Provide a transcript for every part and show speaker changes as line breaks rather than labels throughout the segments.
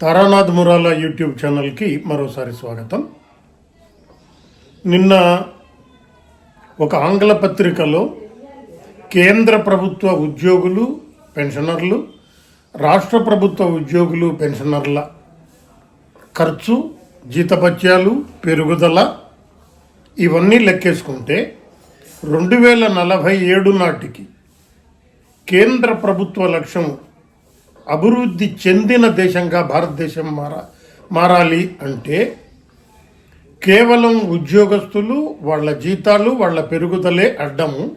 Taranath Murala YouTube ఛానల్కి మరోసారి స్వాగతం. నిన్న ఒక ఆంగ్ల పత్రికలో కేంద్ర ప్రభుత్వ ఉద్యోగులు పెన్షనర్లు రాష్ట్ర ప్రభుత్వ ఉద్యోగులు పెన్షనర్ల ఖర్చు జీతభత్యాలు పెరుగుదల ఇవన్నీ లెక్కేసుకుంటే రెండు వేల నలభై ఏడు నాటికి కేంద్ర ప్రభుత్వ లక్ష్యం అభివృద్ధి చెందిన దేశంగా భారతదేశం మారా మారాలి అంటే కేవలం ఉద్యోగస్తులు వాళ్ళ జీతాలు వాళ్ళ పెరుగుదలే అడ్డము.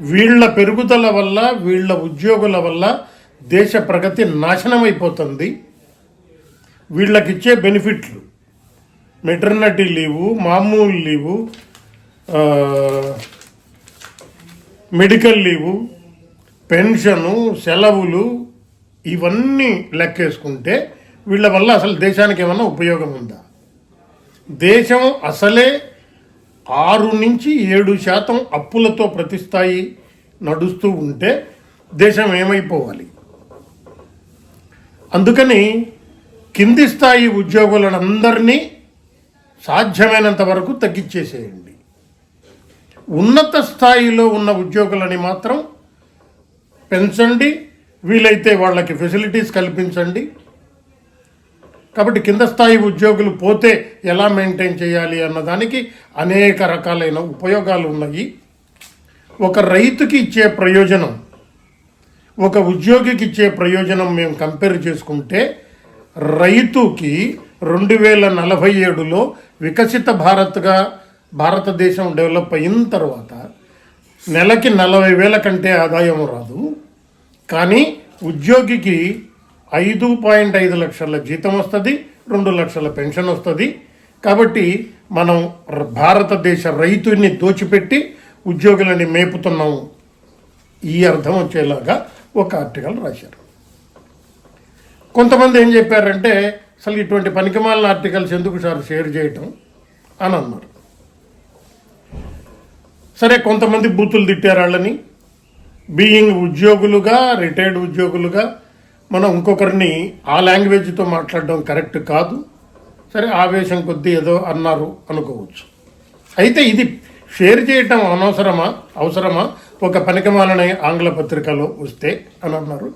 వీళ్ళ పెరుగుదల వల్ల వీళ్ళ ఉద్యోగుల వల్ల దేశ ప్రగతి నాశనమైపోతుంది. వీళ్ళకిచ్చే బెనిఫిట్లు. మెటర్నిటీ లీవు మామూలు లీవు మెడికల్ లీవు పెన్షను సెలవులు ఇవన్నీ లెక్కేసుకుంటే వీళ్ళ వల్ల అసలు దేశానికి ఏమన్నా ఉపయోగం ఉందా? దేశం అసలే ఆరు నుంచి ఏడు శాతం అప్పులతో ప్రతిస్థాయి నడుస్తూ ఉంటే దేశం ఏమైపోవాలి? అందుకని కింది స్థాయి ఉద్యోగులందరినీ సాధ్యమైనంత వరకు తగ్గించేసేయండి ఉన్నత స్థాయిలో ఉన్న ఉద్యోగులని మాత్రం పెంచండి వీలైతే వాళ్ళకి ఫెసిలిటీస్ కల్పించండి. కాబట్టి కింద స్థాయి ఉద్యోగులు పోతే ఎలా మెయింటైన్ చేయాలి అన్నదానికి అనేక రకాలైన ఉపయోగాలు ఉన్నాయి. ఒక రైతుకి ఇచ్చే ప్రయోజనం ఒక ఉద్యోగికి ఇచ్చే ప్రయోజనం మేము కంపేర్ చేసుకుంటే రైతుకి రెండు వేల నలభై ఏడులో వికసిత భారత్గా భారతదేశం డెవలప్ అయిన తర్వాత నెలకి నలభై వేల కంటే ఆదాయం రాదు. కానీ ఉద్యోగికి ఐదు పాయింట్ ఐదు లక్షల జీతం వస్తుంది రెండు లక్షల పెన్షన్ వస్తుంది. కాబట్టి మనం ర- భారతదేశ రైతుని దోచిపెట్టి ఉద్యోగులని మేపుతున్నాము ఈ అర్థం వచ్చేలాగా ఒక ఆర్టికల్ రాశారు. కొంతమంది ఏం చెప్పారంటే అసలు ఇటువంటి పనికిమాలిన ఆర్టికల్స్ ఎందుకు సార్ షేర్ చేయటం? అని అన్నారు. సరే కొంతమంది బూతులు తిట్టారు వాళ్ళని. బీయింగ్ ఉద్యోగులుగా రిటైర్డ్ ఉద్యోగులుగా మనం ఇంకొకరిని ఆ లాంగ్వేజ్తో మాట్లాడడం కరెక్ట్ కాదు. సరే ఆవేశం కొద్దీ ఏదో అన్నారు అనుకోవచ్చు. అయితే ఇది షేర్ చేయటం అనవసరమా? అవసరమా? ఒక పనికిమాలిన ఆంగ్ల పత్రికలో వస్తే అని అన్నారు.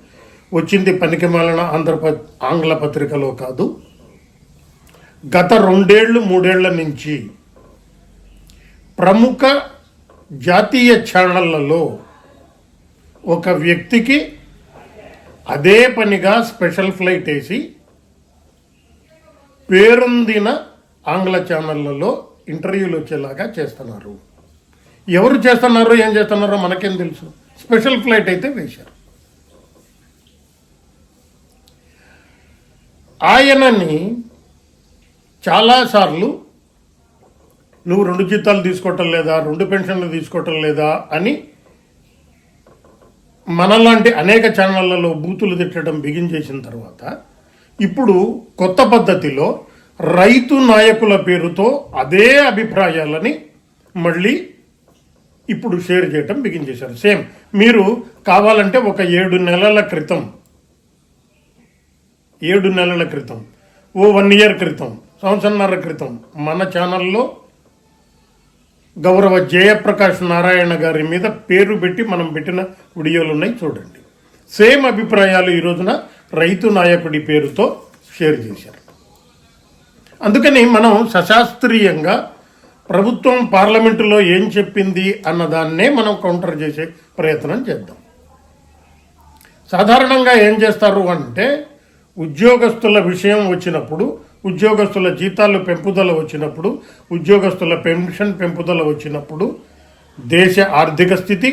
వచ్చింది పనికిమాలిన ఆంధ్ర ప- ఆంగ్ల పత్రికలో కాదు. గత రెండేళ్ళు మూడేళ్ళ నుంచి ప్రముఖ జాతీయ ఛానళ్ళలో ఒక వ్యక్తికి అదే పనిగా స్పెషల్ ఫ్లైట్ వేసి పేరొందిన ఆంగ్ల ఛానళ్ళలో ఇంటర్వ్యూలు వచ్చేలాగా చేస్తున్నారు. ఎవరు చేస్తున్నారో ఏం చేస్తున్నారో మనకేం తెలుసు. స్పెషల్ ఫ్లైట్ అయితే వేశారు. ఆయనని చాలాసార్లు నువ్వు రెండు జీతాలు తీసుకోవటం లేదా? రెండు పెన్షన్లు తీసుకోవటం లేదా? అని మనలాంటి అనేక ఛానళ్ళలో బూతులు తిట్టడం బిగించేసిన తర్వాత ఇప్పుడు కొత్త పద్ధతిలో రైతు నాయకుల పేరుతో అదే అభిప్రాయాలని మళ్ళీ ఇప్పుడు షేర్ చేయటం బిగించేశారు సేమ్ మీరు కావాలంటే ఒక ఏడు నెలల క్రితం ఏడు నెలల క్రితం ఓ వన్ ఇయర్ క్రితం సంవత్సరన్నర క్రితం మన ఛానల్లో గౌరవ జయప్రకాష్ నారాయణ గారి మీద పేరు పెట్టి మనం పెట్టిన వీడియోలు ఉన్నాయి చూడండి. సేమ్ అభిప్రాయాలు ఈ రోజున రైతు నాయకుడి పేరుతో షేర్ చేశారు. అందుకని మనం సశాస్త్రీయంగా ప్రభుత్వం పార్లమెంటులో ఏం చెప్పింది అన్నదాన్నే మనం కౌంటర్ చేసే ప్రయత్నం చేద్దాం. సాధారణంగా ఏం చేస్తారు అంటే ఉద్యోగస్తుల విషయం వచ్చినప్పుడు ఉద్యోగస్తుల జీతాలు పెంపుదల వచ్చినప్పుడు ఉద్యోగస్తుల పెన్షన్ పెంపుదల వచ్చినప్పుడు దేశ ఆర్థిక స్థితి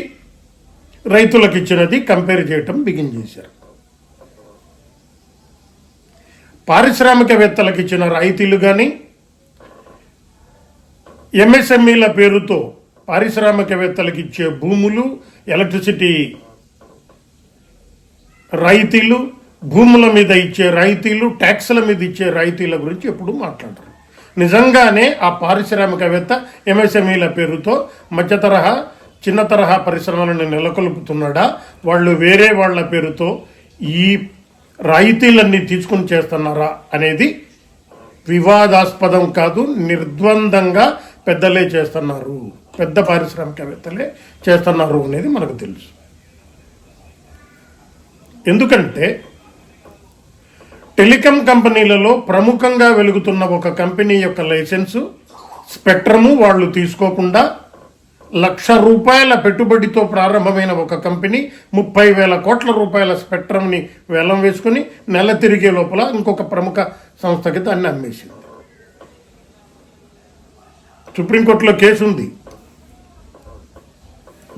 రైతులకు ఇచ్చినది కంపేర్ చేయటం బిగిన్ చేశారు. పారిశ్రామికవేత్తలకు ఇచ్చిన రాయితీలు కానీ ఎంఎస్ఎంఈల పేరుతో పారిశ్రామికవేత్తలకు ఇచ్చే భూములు ఎలక్ట్రిసిటీ రాయితీలు భూముల మీద ఇచ్చే రాయితీలు ట్యాక్సుల మీద ఇచ్చే రాయితీల గురించి ఎప్పుడు మాట్లాడరు. నిజంగానే ఆ పారిశ్రామికవేత్త ఎంఎస్ఎంఈల పేరుతో మధ్య తరహా చిన్న తరహా పరిశ్రమలను నెలకొల్పుతున్నాడా? వాళ్ళు వేరే వాళ్ళ పేరుతో ఈ రాయితీలన్నీ తీసుకుని చేస్తున్నారా అనేది వివాదాస్పదం కాదు నిర్ద్వందంగా పెద్దలే చేస్తున్నారు. పెద్ద పారిశ్రామికవేత్తలే చేస్తున్నారు అనేది మనకు తెలుసు. ఎందుకంటే టెలికాం కంపెనీలలో ప్రముఖంగా వెలుగుతున్న ఒక కంపెనీ యొక్క లైసెన్సు స్పెక్ట్రము వాళ్ళు తీసుకోకుండా లక్ష రూపాయల పెట్టుబడితో ప్రారంభమైన ఒక కంపెనీ ముప్పై వేల కోట్ల రూపాయల స్పెక్ట్రమ్ని వేలం వేసుకుని నెల తిరిగే లోపల ఇంకొక ప్రముఖ సంస్థకి దాన్ని అమ్మేసింది. సుప్రీంకోర్టులో కేసు ఉంది.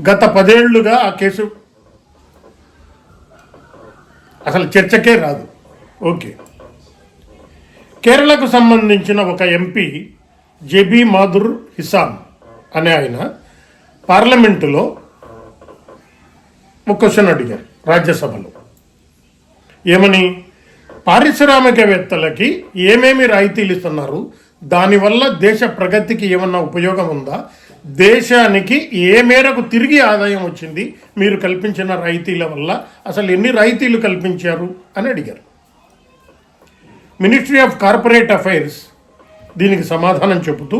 గత పదేళ్ళుగా ఆ కేసు అసలు చర్చకే రాదు. ఓకే. కేరళకు సంబంధించిన ఒక ఎంపీ జెబీ మాధుర్ హిసామ్ అనే ఆయన పార్లమెంటులో ఒక క్వశ్చన్ అడిగారు రాజ్యసభలో. ఏమని? పారిశ్రామికవేత్తలకి ఏమేమి రాయితీలు ఇస్తున్నారు? దానివల్ల దేశ ప్రగతికి ఏమన్నా ఉపయోగం ఉందా? దేశానికి ఏ మేరకు తిరిగి ఆదాయం వచ్చింది? మీరు కల్పించిన రాయితీల వల్ల అసలు ఎన్ని రాయితీలు కల్పించారు? అని అడిగారు. మినిస్ట్రీ ఆఫ్ కార్పొరేట్ అఫైర్స్ దీనికి సమాధానం చెబుతూ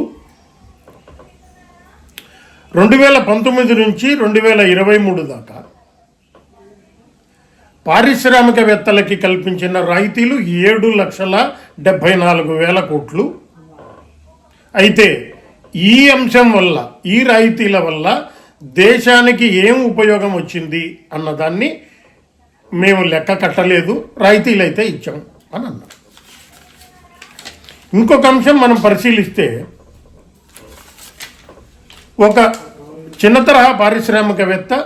రెండు వేల పంతొమ్మిది నుంచి రెండు వేల ఇరవై మూడు దాకా పారిశ్రామికవేత్తలకి కల్పించిన రాయితీలు ఏడు లక్షల డెబ్భై నాలుగు వేల కోట్లు. అయితే ఈ అంశం వల్ల ఈ రాయితీల వల్ల దేశానికి ఏం ఉపయోగం వచ్చింది అన్నదాన్ని మేము లెక్క కట్టలేదు రాయితీలు అయితే ఇచ్చాం అని అన్నారు. ఇంకొక అంశం మనం పరిశీలిస్తే ఒక చిన్న తరహా పారిశ్రామికవేత్త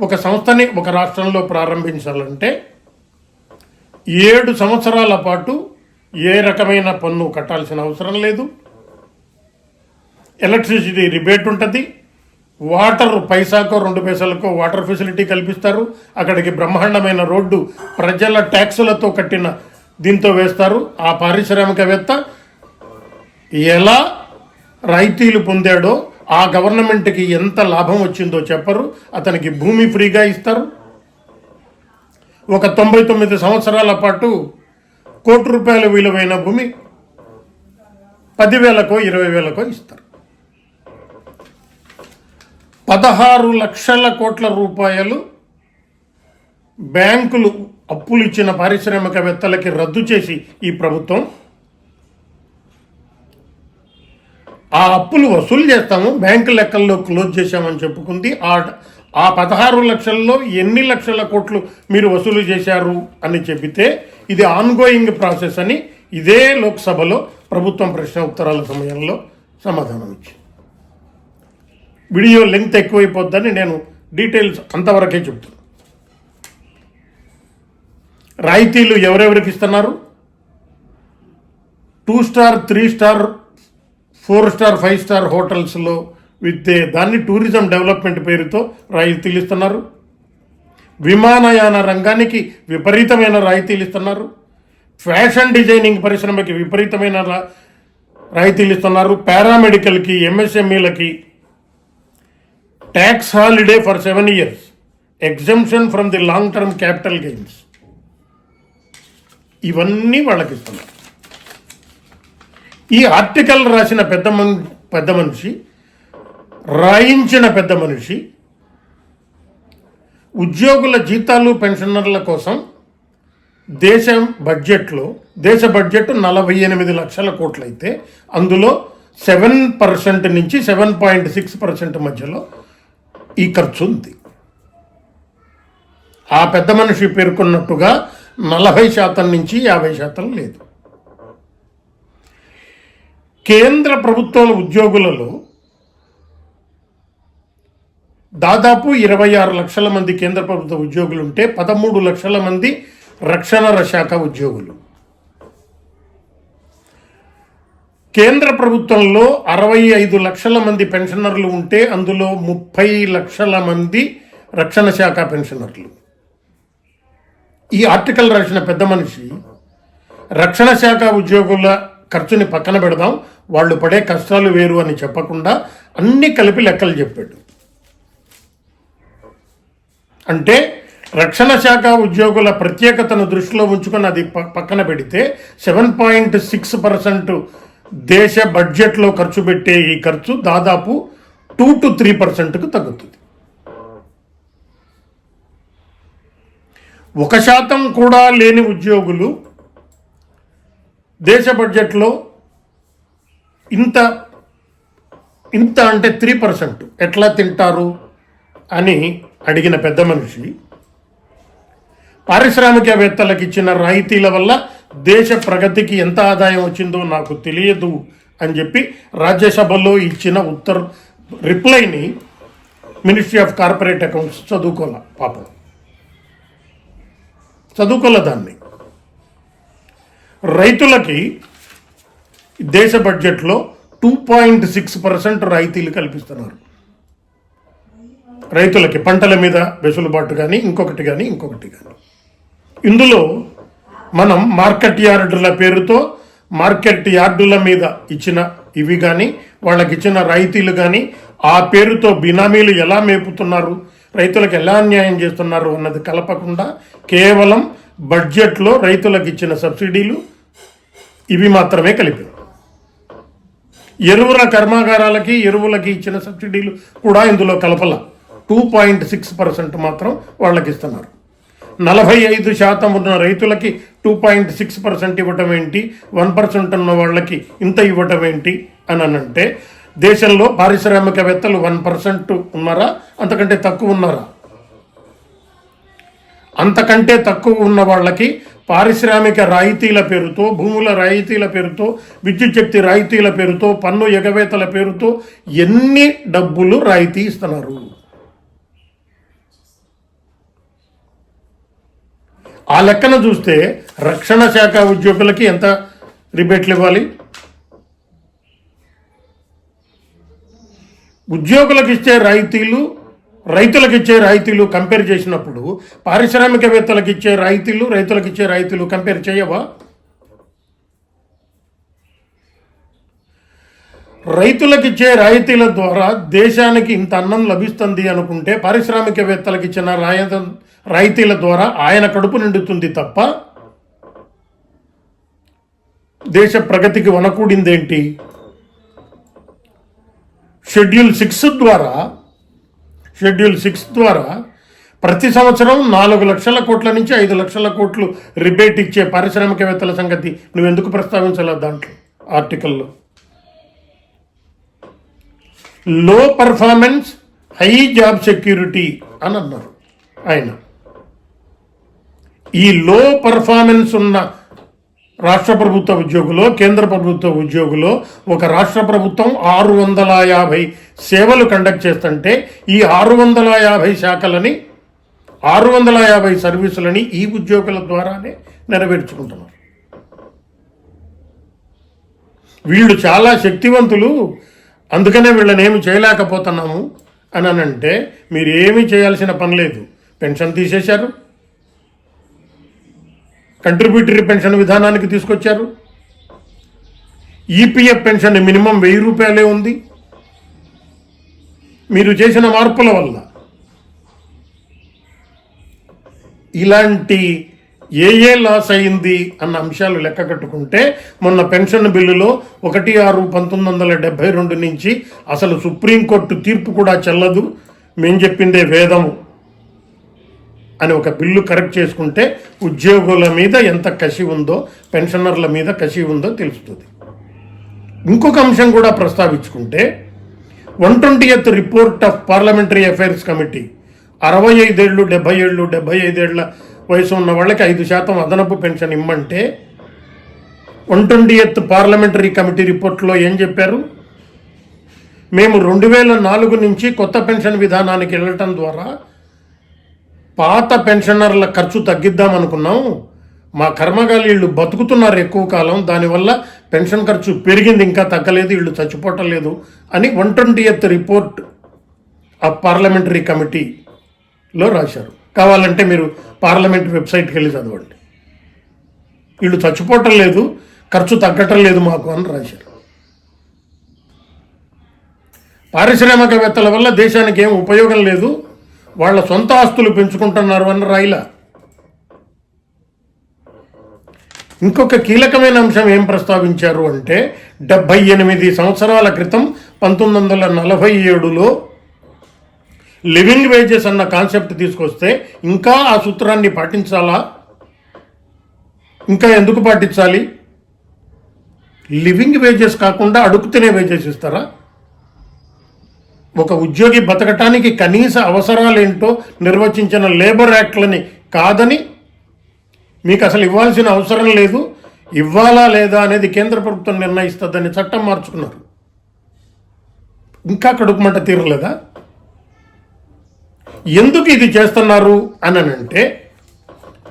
ఒక సంస్థని ఒక రాష్ట్రంలో ప్రారంభించాలంటే ఏడు సంవత్సరాల పాటు ఏ రకమైన పన్ను కట్టాల్సిన అవసరం లేదు. ఎలక్ట్రిసిటీ రిబేట్ ఉంటుంది. వాటర్ పైసాకో రెండు పైసలకో వాటర్ ఫెసిలిటీ కల్పిస్తారు. అక్కడికి బ్రహ్మాండమైన రోడ్డు ప్రజల ట్యాక్సులతో కట్టిన దీంతో వేస్తారు. ఆ పారిశ్రామికవేత్త ఎలా రాయితీలు పొందాడో ఆ గవర్నమెంట్కి ఎంత లాభం వచ్చిందో చెప్పరు. అతనికి భూమి ఫ్రీగా ఇస్తారు. ఒక తొంభై తొమ్మిది సంవత్సరాల పాటు కోటి రూపాయల విలువైన భూమి పదివేలకో ఇరవై వేలకో ఇస్తారు. పదహారు లక్షల కోట్ల రూపాయలు బ్యాంకులు అప్పులు ఇచ్చిన పారిశ్రామికవేత్తలకి రద్దు చేసి ఈ ప్రభుత్వం. ఆ అప్పులు వసూలు చేస్తాము బ్యాంకు లెక్కల్లో క్లోజ్ చేశామని చెప్పుకుంది. ఆ ఆ పదహారు లక్షల్లో ఎన్ని లక్షల కోట్లు మీరు వసూలు చేశారు అని చెబితే ఇది ఆన్గోయింగ్ ప్రాసెస్ అని ఇదే లోక్సభలో ప్రభుత్వం ప్రశ్న ఉత్తరాల సమయంలో సమాధానం ఇచ్చింది. వీడియో లెంగ్త్ ఎక్కువైపోద్దని నేను డీటెయిల్స్ అంతవరకే చెప్తాను రాయితీలు ఎవరెవరికి ఇస్తున్నారు? Two star three star four star five star హోటల్స్లో విత్ దాన్ని టూరిజం డెవలప్మెంట్ పేరుతో రాయితీలు ఇస్తున్నారు. విమానయాన రంగానికి విపరీతమైన రాయితీలు ఇస్తున్నారు. ఫ్యాషన్ డిజైనింగ్ పరిశ్రమకి విపరీతమైన రాయితీలు ఇస్తున్నారు. పారామెడికల్కి ఎంఎస్ఎంఈలకి. Tax holiday for seven years. Exemption from the long term capital gains. ఇవన్నీ వాళ్ళకి ఇస్తున్నారు ఈ ఆర్టికల్ రాసిన పెద్ద మన్ పెద్ద మనిషి రాయించిన పెద్ద మనిషి ఉద్యోగుల జీతాలు పెన్షనర్ల కోసం దేశం బడ్జెట్లో దేశ బడ్జెట్ నలభై ఎనిమిది లక్షల కోట్లయితే అందులో సెవెన్ పర్సెంట్ నుంచి సెవెన్ పాయింట్ సిక్స్ పర్సెంట్ మధ్యలో ఈ ఖర్చు ఉంది. ఆ పెద్ద మనిషి పేర్కొన్నట్టుగా నలభై శాతం నుంచి యాభై శాతం లేదు. కేంద్ర ప్రభుత్వాల ఉద్యోగులలో దాదాపు ఇరవై ఆరు లక్షల మంది కేంద్ర ప్రభుత్వ ఉద్యోగులు ఉంటే పదమూడు లక్షల మంది రక్షణ శాఖ ఉద్యోగులు. కేంద్ర ప్రభుత్వంలో అరవై ఐదు లక్షల మంది పెన్షనర్లు ఉంటే అందులో ముప్పై లక్షల మంది రక్షణ శాఖ పెన్షనర్లు. ఈ ఆర్టికల్ రాసిన పెద్ద మనిషి రక్షణ శాఖ ఉద్యోగుల ఖర్చుని పక్కన పెడదాం వాళ్ళు పడే కష్టాలు వేరు అని చెప్పకుండా అన్నీ కలిపి లెక్కలు చెప్పాడు. అంటే రక్షణ శాఖ ఉద్యోగుల ప్రత్యేకతను దృష్టిలో ఉంచుకొని అది పక్కన పెడితే సెవెన్ పాయింట్ సిక్స్ పర్సెంట్ దేశ బడ్జెట్లో ఖర్చు పెట్టే ఈ ఖర్చు దాదాపు టూ టు త్రీ పర్సెంట్కు తగ్గుతుంది. ఒక శాతం కూడా లేని ఉద్యోగులు దేశ బడ్జెట్లో ఇంత ఇంత అంటే త్రీ పర్సెంట్. ఎట్లా తింటారు అని అడిగిన పెద్ద మనిషి పారిశ్రామికవేత్తలకు ఇచ్చిన రాయితీల వల్ల దేశ ప్రగతికి ఎంత ఆదాయం వచ్చిందో నాకు తెలియదు అని చెప్పి రాజ్యసభలో ఇచ్చిన ఉత్తర్ రిప్లైని మినిస్ట్రీ ఆఫ్ కార్పొరేట్ అకౌంట్స్ చదువుకోవాలి పాపం. చదువుకోలే దాన్ని. రైతులకి దేశ బడ్జెట్లో టూ పాయింట్ సిక్స్ పర్సెంట్ రాయితీలు కల్పిస్తున్నారు. రైతులకి పంటల మీద వెసులుబాటు కానీ ఇంకొకటి కానీ ఇంకొకటి కానీ ఇందులో మనం మార్కెట్ యార్డుల పేరుతో మార్కెట్ యార్డుల మీద ఇచ్చిన ఇవి కానీ వాళ్ళకి ఇచ్చిన రాయితీలు కానీ ఆ పేరుతో బినామీలు ఎలా మేపుతున్నారు? రైతులకు ఎలా అన్యాయం చేస్తున్నారు అన్నది కలపకుండా కేవలం బడ్జెట్లో రైతులకు ఇచ్చిన సబ్సిడీలు ఇవి మాత్రమే కలిపి. ఎరువుల కర్మాగారాలకి ఎరువులకి ఇచ్చిన సబ్సిడీలు కూడా ఇందులో కలపల. టూ పాయింట్ సిక్స్ పర్సెంట్ మాత్రం వాళ్ళకి ఇస్తున్నారు. నలభై ఐదు శాతం ఉన్న రైతులకి టూ పాయింట్ సిక్స్ పర్సెంట్ ఇవ్వటం ఏంటి? వన్ పర్సెంట్ ఉన్న వాళ్ళకి ఇంత ఇవ్వటం ఏంటి? అని అని అంటే దేశంలో పారిశ్రామికవేత్తలు వన్ పర్సెంట్ ఉన్నారా? అంతకంటే తక్కువ ఉన్నారా? అంతకంటే తక్కువ ఉన్న వాళ్ళకి పారిశ్రామిక రాయితీల పేరుతో భూముల రాయితీల పేరుతో విద్యుత్ శక్తి రాయితీల పేరుతో పన్ను ఎగవేతల పేరుతో ఎన్ని డబ్బులు రాయితీ ఇస్తున్నారు? ఆ లెక్కన చూస్తే రక్షణ శాఖ ఉద్యోగులకి ఎంత రిబేట్లు ఇవ్వాలి? ఉద్యోగులకు ఇచ్చే రాయితీలు రైతులకు ఇచ్చే రాయితీలు కంపేర్ చేసినప్పుడు పారిశ్రామికవేత్తలకు ఇచ్చే రాయితీలు రైతులకు ఇచ్చే రాయితీలు కంపేర్ చేయవా? రైతులకు ఇచ్చే రాయితీల ద్వారా దేశానికి ఇంత అన్నం లభిస్తుంది అనుకుంటే పారిశ్రామికవేత్తలకు ఇచ్చిన రాయ రాయితీల ద్వారా ఆయన కడుపు నిండుతుంది తప్ప దేశ ప్రగతికి వనకూడిందేంటి? షెడ్యూల్ సిక్స్ ద్వారా షెడ్యూల్ సిక్స్ ద్వారా ప్రతి సంవత్సరం నాలుగు లక్షల కోట్ల నుంచి ఐదు లక్షల కోట్లు రిబేట్ ఇచ్చే పారిశ్రామికవేత్తల సంగతి నువ్వు ఎందుకు ప్రస్తావించలేదు దాంట్లో ఆర్టికల్లో? లో పర్ఫార్మెన్స్ హై జాబ్ సెక్యూరిటీ అని అన్నారు ఆయన. ఈ లో పర్ఫార్మెన్స్ ఉన్న రాష్ట్ర ప్రభుత్వ ఉద్యోగులు కేంద్ర ప్రభుత్వ ఉద్యోగులు ఒక రాష్ట్ర ప్రభుత్వం ఆరు వందల యాభై సేవలు కండక్ట్ చేస్తుంటే ఈ ఆరు వందల యాభై శాఖలని ఆరు వందల యాభై సర్వీసులని ఈ ఉద్యోగుల ద్వారానే నెరవేర్చుకుంటున్నారు. వీళ్ళు చాలా శక్తివంతులు. అందుకనే వీళ్ళని ఏమి చేయలేకపోతున్నాము అని అని అంటే మీరు ఏమీ చేయాల్సిన పని లేదు. పెన్షన్ తీసేశారు. కంట్రిబ్యూటరీ పెన్షన్ విధానానికి తీసుకొచ్చారు. ఈపీఎఫ్ పెన్షన్ మినిమం వెయ్యి రూపాయలే ఉంది. మీరు చేసిన మార్పుల వల్ల ఇలాంటి ఏ ఏ లాస్ అయింది అన్న అంశాలు లెక్క కట్టుకుంటే మొన్న పెన్షన్ బిల్లులో ఒకటి ఆరు పంతొమ్మిది వందల డెబ్బై రెండు నుంచి అసలు సుప్రీంకోర్టు తీర్పు కూడా చెల్లదు. మేం చెప్పిందే వేదము. అని ఒక బిల్లు కరెక్ట్ చేసుకుంటే ఉద్యోగుల మీద ఎంత కసి ఉందో పెన్షనర్ల మీద కసి ఉందో తెలుస్తుంది. ఇంకొక అంశం కూడా ప్రస్తావించుకుంటే one twenty eighth report of parliamentary affairs committee అరవై ఐదేళ్ళు డెబ్బై ఏళ్ళు డెబ్బై ఐదేళ్ళ వయసు ఉన్న వాళ్ళకి ఐదు శాతం అదనపు పెన్షన్ ఇమ్మంటే one twenty eighth parliamentary committee రిపోర్ట్లో ఏం చెప్పారు? మేము రెండు వేల నాలుగు నుంచి కొత్త పెన్షన్ విధానానికి వెళ్ళటం ద్వారా పాత పెన్షనర్ల ఖర్చు తగ్గిద్దాం అనుకున్నాం మా కర్మగాలి వీళ్ళు బతుకుతున్నారు ఎక్కువ కాలం. దానివల్ల పెన్షన్ ఖర్చు పెరిగింది ఇంకా తగ్గలేదు వీళ్ళు చచ్చిపోవటం లేదు అని వన్ ట్వంటీ ఎత్ రిపోర్ట్ ఆ పార్లమెంటరీ కమిటీలో రాశారు. కావాలంటే మీరు పార్లమెంట్ వెబ్సైట్కి వెళ్ళి చదవండి. వీళ్ళు చచ్చిపోవటం లేదు ఖర్చు తగ్గటం లేదు మాకు అని రాశారు. పారిశ్రామికవేత్తల వల్ల దేశానికి ఏం ఉపయోగం లేదు. వాళ్ళ సొంత ఆస్తులు పెంచుకుంటున్నారు అని రాయిల. ఇంకొక కీలకమైన అంశం ఏం ప్రస్తావించారు అంటే డెబ్బై ఎనిమిది సంవత్సరాల క్రితం పంతొమ్మిది వందల నలభై ఏడులో లివింగ్ వేజెస్ అన్న కాన్సెప్ట్ తీసుకొస్తే ఇంకా ఆ సూత్రాన్ని పాటించాలా? ఇంకా ఎందుకు పాటించాలి? లివింగ్ వేజెస్ కాకుండా అడుగుతూనే వేజెస్ ఇస్తారా? ఒక ఉద్యోగి బతకటానికి కనీస అవసరాలేంటో నిర్వచించిన లేబర్ యాక్ట్లని కాదని మీకు అసలు ఇవ్వాల్సిన అవసరం లేదు. ఇవ్వాలా లేదా అనేది కేంద్ర ప్రభుత్వం నిర్ణయిస్తుందని చట్టం మార్చుకున్నారు. ఇంకా కడుపుమంట తీరలేదా? ఎందుకు ఇది చేస్తున్నారు అని అంటే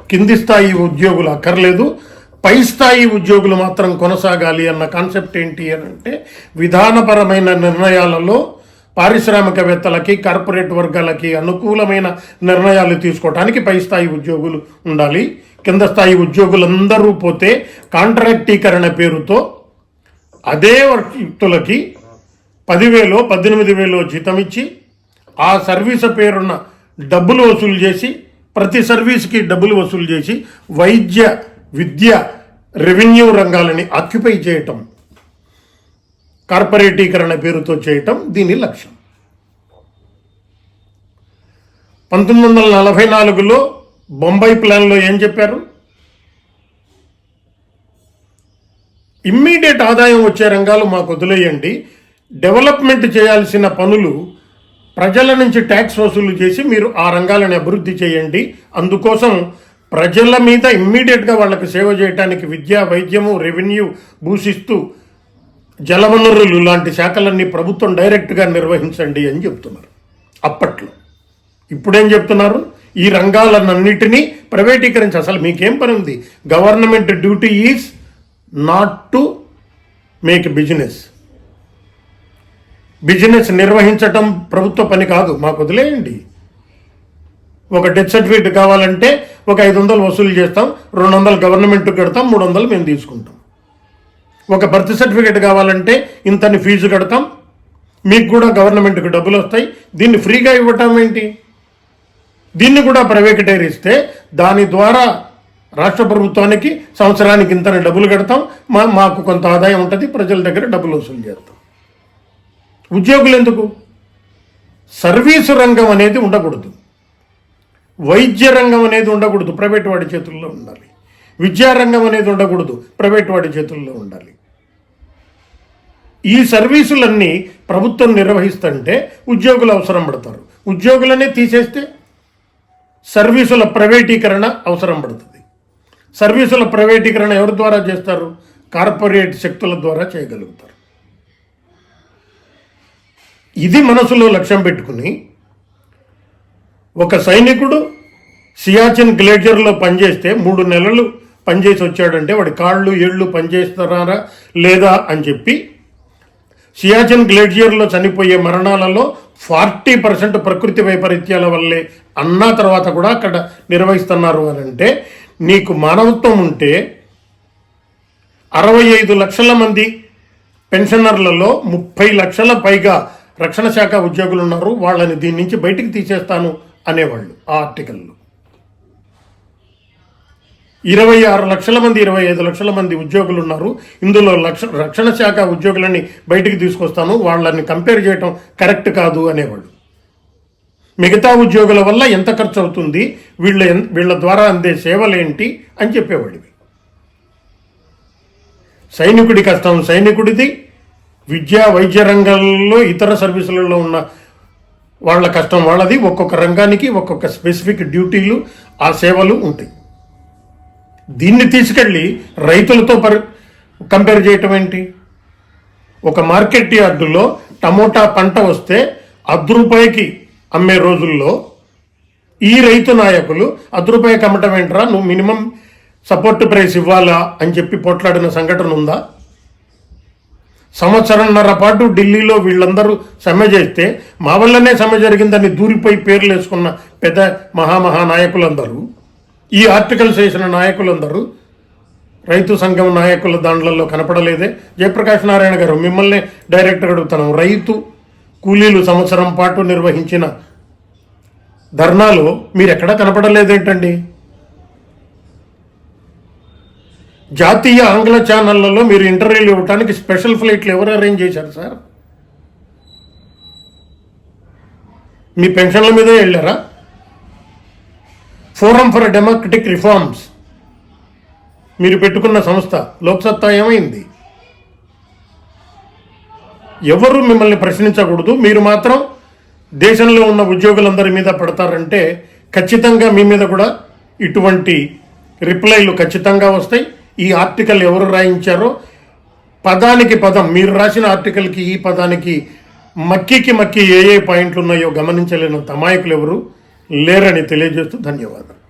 కింది స్థాయి ఉద్యోగులు అక్కర్లేదు. పై స్థాయి ఉద్యోగులు మాత్రం కొనసాగాలి అన్న కాన్సెప్ట్ ఏంటి అని అంటే విధానపరమైన నిర్ణయాలలో పారిశ్రామికవేత్తలకి కార్పొరేట్ వర్గాలకి అనుకూలమైన నిర్ణయాలు తీసుకోవడానికి పై స్థాయి ఉద్యోగులు ఉండాలి. కింద స్థాయి ఉద్యోగులందరూ పోతే కాంట్రాక్టీకరణ పేరుతో అదే వ్యక్తులకి పదివేలో పద్దెనిమిది వేలో జీతం ఇచ్చి ఆ సర్వీస్ పేరున్న డబ్బులు వసూలు చేసి ప్రతి సర్వీస్కి డబ్బులు వసూలు చేసి వైద్య విద్య రెవెన్యూ రంగాలని ఆక్యుపై చేయటం. కార్పొరేటీకరణ పేరుతో చేయటం దీని లక్ష్యం. పంతొమ్మిది వందల నలభై నాలుగులో బొంబాయి ప్లాన్లో ఏం చెప్పారు? ఇమ్మీడియట్ ఆదాయం వచ్చే రంగాలు మాకు వదిలేయండి. డెవలప్మెంట్ చేయాల్సిన పనులు ప్రజల నుంచి ట్యాక్స్ వసూలు చేసి మీరు ఆ రంగాలను అభివృద్ధి చేయండి. అందుకోసం ప్రజల మీద ఇమ్మీడియట్గా వాళ్ళకి సేవ చేయడానికి విద్య వైద్యము రెవెన్యూ భూషిస్తూ జలవనరులు లాంటి శాఖలన్నీ ప్రభుత్వం డైరెక్ట్గా నిర్వహించండి అని చెప్తున్నారు. అప్పట్లో. ఇప్పుడేం చెప్తున్నారు? ఈ రంగాలన్నిటినీ ప్రైవేటీకరించి అసలు మీకేం పని ఉంది? Government duty is not to make business. Business నిర్వహించటం ప్రభుత్వ పని కాదు. మాకు వదిలేయండి. ఒక డెత్ సర్టిఫికేట్ కావాలంటే ఒక ఐదు వందలు వసూలు చేస్తాం రెండు వందలు గవర్నమెంట్కి కడతాం మూడు వందలు మేము తీసుకుంటాం. ఒక బర్త్ సర్టిఫికేట్ కావాలంటే ఇంతని ఫీజు కడతాం. మీకు కూడా గవర్నమెంట్కి డబ్బులు వస్తాయి. దీన్ని ఫ్రీగా ఇవ్వటం ఏంటి? దీన్ని కూడా ప్రైవేటైరిస్తే దాని ద్వారా రాష్ట్ర ప్రభుత్వానికి సంవత్సరానికి ఇంతని డబ్బులు కడతాం. మా మాకు కొంత ఆదాయం ఉంటుంది. ప్రజల దగ్గర డబ్బులు వసూలు చేస్తాం. ఉద్యోగులు ఎందుకు? సర్వీసు రంగం అనేది ఉండకూడదు. వైద్య రంగం అనేది ఉండకూడదు. ప్రైవేట్ వాడి చేతుల్లో ఉండాలి. విద్యారంగం అనేది ఉండకూడదు. ప్రైవేట్ వాడి చేతుల్లో ఉండాలి. ఈ సర్వీసులన్నీ ప్రభుత్వం నిర్వహిస్తుంటే ఉద్యోగులు అవసరం పడతారు. ఉద్యోగులనే తీసేస్తే సర్వీసుల ప్రైవేటీకరణ అవసరం పడుతుంది. సర్వీసుల ప్రైవేటీకరణ ఎవరి ద్వారా చేస్తారు? కార్పొరేట్ శక్తుల ద్వారా చేయగలుగుతారు. ఇది మనసులో లక్ష్యం పెట్టుకుని ఒక సైనికుడు సియాచిన్ గ్లేజర్లో పనిచేస్తే మూడు నెలలు పనిచేసి వచ్చాడంటే వాడి కాళ్ళు ఏళ్ళు పనిచేస్తారా లేదా అని చెప్పి సియాచిన్ గ్లేడియర్లో చనిపోయే మరణాలలో ఫార్టీ పర్సెంట్ ప్రకృతి వైపరీత్యాల వల్లే అన్న తర్వాత కూడా అక్కడ నిర్వహిస్తున్నారు అని అంటే నీకు మానవత్వం ఉంటే అరవై ఐదు లక్షల మంది పెన్షనర్లలో ముప్పై లక్షల పైగా రక్షణ శాఖ ఉద్యోగులు ఉన్నారు. వాళ్ళని దీని నుంచి బయటికి తీసేస్తాను అనేవాళ్ళు ఆ ఆర్టికల్లో. ఇరవై ఆరు లక్షల మంది ఇరవై ఐదు లక్షల మంది ఉద్యోగులు ఉన్నారు ఇందులో లక్ష రక్షణ శాఖ ఉద్యోగులని బయటికి తీసుకొస్తాను. వాళ్ళని కంపేర్ చేయటం కరెక్ట్ కాదు అనేవాళ్ళు. మిగతా ఉద్యోగుల వల్ల ఎంత ఖర్చు అవుతుంది? వీళ్ళ వీళ్ళ ద్వారా అందే సేవలేంటి అని చెప్పేవాడివి సైనికుడి కష్టం సైనికుడిది. విద్యా వైద్య రంగాల్లో ఇతర సర్వీసులలో ఉన్న వాళ్ళ కష్టం వాళ్ళది. ఒక్కొక్క రంగానికి ఒక్కొక్క స్పెసిఫిక్ డ్యూటీలు ఆ సేవలు ఉంటాయి. దీన్ని తీసుకెళ్ళి రైతులతో పరి కంపేర్ చేయటం ఏంటి? ఒక మార్కెట్ యార్డులో టమోటా పంట వస్తే అర్ధ రూపాయికి అమ్మే రోజుల్లో ఈ రైతు నాయకులు అర్ధ రూపాయికి అమ్మటం ఏంట్రా? నువ్వు మినిమం సపోర్ట్ ప్రైస్ ఇవ్వాలా అని చెప్పి పోట్లాడిన సంఘటన ఉందా? సంవత్సరంన్నర పాటు ఢిల్లీలో వీళ్ళందరూ సమ్మె చేస్తే మా వల్లనే సమ్మె జరిగిందని దూరిపోయి పేర్లు వేసుకున్న పెద్ద మహామహానాయకులందరూ ఈ ఆర్టికల్స్ వేసిన నాయకులందరూ రైతు సంఘం నాయకుల దాంట్లలో కనపడలేదే. జయప్రకాష్ నారాయణ గారు మిమ్మల్ని డైరెక్ట్గా అడుగుతాను. రైతు కూలీలు సంవత్సరం పాటు నిర్వహించిన ధర్నాలో మీరు ఎక్కడా కనపడలేదేంటండి? జాతీయ ఆంగ్ల ఛానళ్ళలో మీరు ఇంటర్వ్యూలు ఇవ్వడానికి స్పెషల్ ఫ్లైట్లు ఎవరు అరేంజ్ చేశారు సార్? మీ పెన్షన్ల మీదే వెళ్ళారా? ఫోరం ఫర్ డెమోక్రటిక్ రిఫార్మ్స్ మీరు పెట్టుకున్న సంస్థ. లోక్సత్తా ఏమైంది? ఎవరు మిమ్మల్ని ప్రశ్నించకూడదు? మీరు మాత్రం దేశంలో ఉన్న ఉద్యోగులందరి మీద పడతారంటే ఖచ్చితంగా మీ మీద కూడా ఇటువంటి రిప్లైలు ఖచ్చితంగా వస్తాయి. ఈ ఆర్టికల్ ఎవరు రాయించారో? పదానికి పదం. మీరు రాసిన ఆర్టికల్కి ఈ పదానికి మక్కీకి మక్కి ఏ ఏ పాయింట్లు ఉన్నాయో గమనించలేని అమాయకులు ఎవరు? లేరని తెలియజేస్తూ ధన్యవాదాలు.